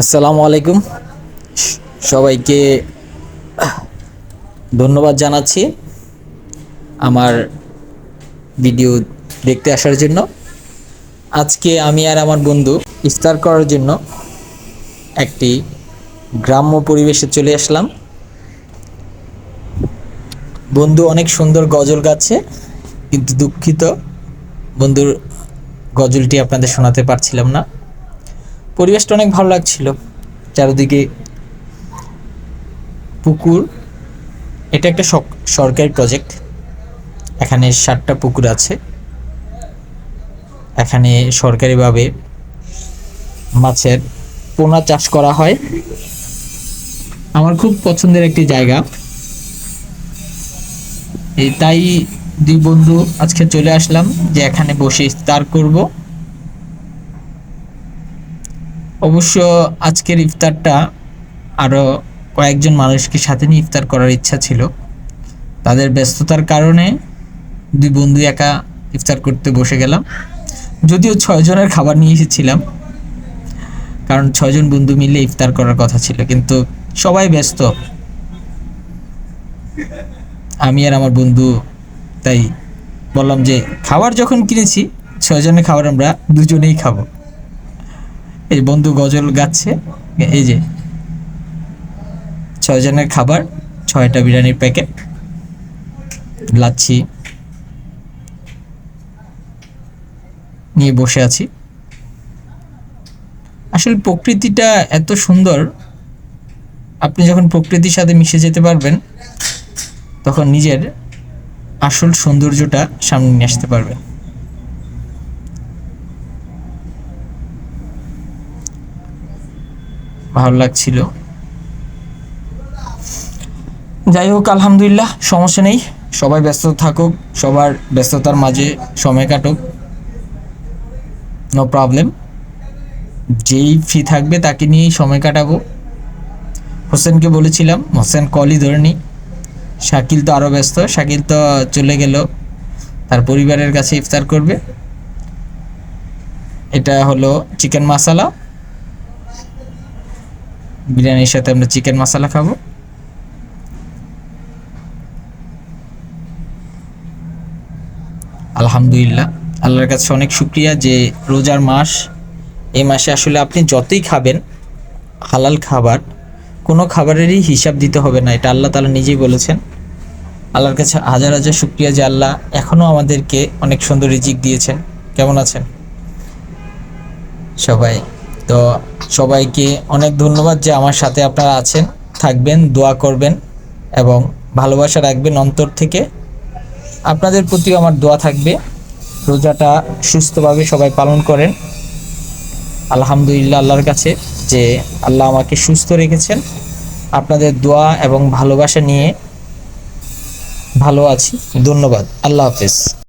আসসালামু আলাইকুম। সবাইকে ধন্যবাদ জানাচ্ছি আমার ভিডিও দেখতে আসার জন্য। আজকে আমি আর আমার বন্ধু ইফতার করার জন্য একটি গ্রাম্য পরিবেশে চলে আসলাম। বন্ধু অনেক সুন্দর গজল গাচ্ছে, কিন্তু দুঃখিত। বন্ধুর গজলটি আপনাদের শোনাতে পারছিলাম না। পরিবেশটা অনেক ভালো লাগছিল। চারিদিকে পুকুর, এটা একটা সরকারি প্রজেক্ট এখানে সাতটা পুকুর আছে। এখানে সরকারিভাবে মাছের পোনা চাষ করা হয়। আমার খুব পছন্দের একটি জায়গা। এই তাই দুই বন্ধু আজকে চলে আসলাম যে এখানে বসে ইফতার করব। অবশ্য আজকের ইফতারটা আরও কয়েকজন মানুষকে সাথে নিয়ে ইফতার করার ইচ্ছা ছিল। তাদের ব্যস্ততার কারণে দুই বন্ধু একা ইফতার করতে বসে গেলাম। যদিও ছয়জনের খাবার নিয়ে এসেছিলাম, কারণ ছয়জন বন্ধু মিলে ইফতার করার কথা ছিল, কিন্তু সবাই ব্যস্ত। আমি আর আমার বন্ধু, তাই বললাম যে, খাবার যখন কিনেছি ছয়জনের খাবার আমরা দুজনেই খাব। এই বন্ধু গজল গাচ্ছে। এই যে ছয়জনের খাবার, ছয়টা বিরিয়ানির প্যাকেট, লাচ্ছি নিয়ে বসে আছি। আসলে প্রকৃতিটা এত সুন্দর, আপনি যখন প্রকৃতির সাথে মিশে যেতে পারবেন, তখন নিজের আসল সৌন্দর্যটা সামনে নিয়ে আসতে পারবেন। ভালো লাগছিল। যাই হোক, আলহামদুলিল্লাহ, সমস্যা নেই। সবাই ব্যস্ত থাকুক, সবার ব্যস্ততার মাঝে সময় কাটুক। নো প্রবলেম যেই ফ্রি থাকবে তাকে নিয়েই সময় কাটাবো। হোসেনকে বলেছিলাম, হোসেন কলই ধরে নি। শাকিল তো আরও ব্যস্ত, শাকিল তো চলে গেল। তার পরিবারের কাছে ইফতার করবে। এটা হলো চিকেন মশালা বিরিয়ানির সাথে আমরা চিকেন মশলা খাব। আলহামদুলিল্লাহ, আল্লাহর কাছে অনেক শুক্রিয়া যে রোজার মাস, এই মাসে আসলে আপনি যতই খাবেন, হালাল খাবার, কোনো খাবারেরই হিসাব দিতে হবে না, এটা আল্লাহ তালা নিজেই বলেছেন। আল্লাহর কাছে হাজার হাজার শুক্রিয়া যে আল্লাহ এখনও আমাদেরকে অনেক সুন্দর রিজিক দিয়েছেন। কেমন আছেন? সবাই তো সবাইকে অনেক ধন্যবাদ যে আমার সাথে আপনারা আছেন, থাকবেন, দোয়া করবেন এবং ভালোবাসা রাখবেন অন্তর থেকে। আপনাদের প্রতিও আমার দোয়া থাকবে। রোজাটা সুস্থভাবে সবাই পালন করেন। আলহামদুলিল্লাহ আল্লাহর কাছে যে আল্লাহ আমাকে সুস্থ রেখেছেন। আপনাদের দোয়া এবং ভালোবাসা নিয়ে ভালো আছি। ধন্যবাদ। আল্লাহ হাফেজ।